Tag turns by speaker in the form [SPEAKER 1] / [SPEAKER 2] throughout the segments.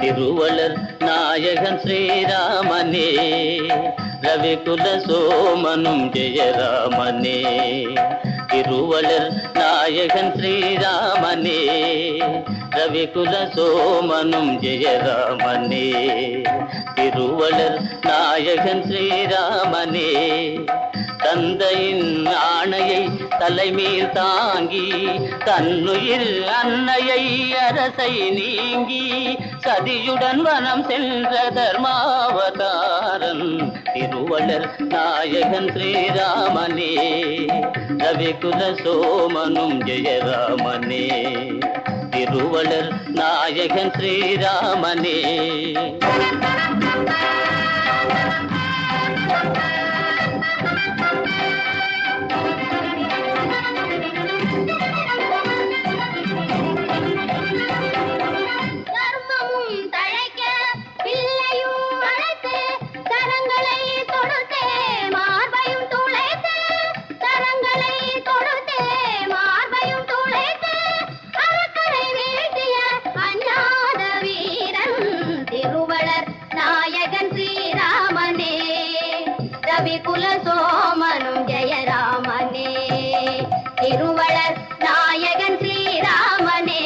[SPEAKER 1] திருவளர் நாயகன் ஸ்ரீராமனே ரவிகுல சோமனும் ஜெயராமனே திருவளர் நாயகன் ஸ்ரீராமனே ரவிகுல சோமனும் ஜெயராமனே. திருவளர் நாயகன் ஸ்ரீராமனே தந்தையின் ஆணையை தலைமீர் தாங்கி தன்னுயிர் அன்னையை அரசை நீங்கி சதியுடன் வனம் சென்ற தர்மாவதாரன் திருவளர் நாயகன் ஸ்ரீராமனே ரவிகுல சோமனும் ஜெயராமனே திருவளர் நாயகன் ஸ்ரீராமனே
[SPEAKER 2] ரவிகுல சோமனும் ஜெயராமனே திருவளர் நாயகன் ஸ்ரீராமனே.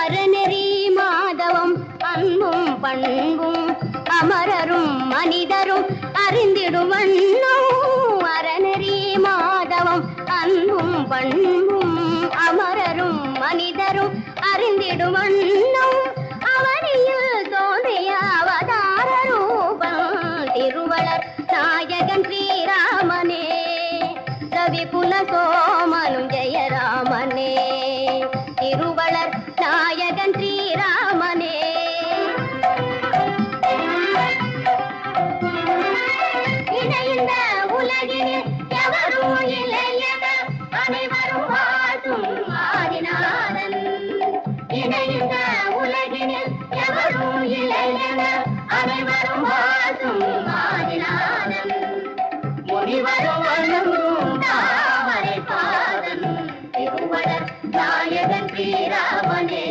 [SPEAKER 2] அறநெறி மாதவம் அன்பும் பண்பும் அமரரும் மனிதரும் அறிந்திடும் வண்ணம் அறநெறி மாதவம் அன்பும் பண்பும் இன்னும் அவரையில் தோன்றிய அவதார ரூபம் திருவளர் நாயகன் ஸ்ரீராமனே. ரவி ரவிகுல சோமனும் ஜெயராமனே. திருவளர் நாயகன் ஸ்ரீராமனே. இணைந்த உலகினில் எவரும் என அனைவரும் இணையுக உலகினில் எவரும் இல்லையென அனைவரும் வாசும் ஆதிநாதன் முனிவரும் வண்ணமும் தாமரை பாதன். நாயகன் ஸ்ரீராமனே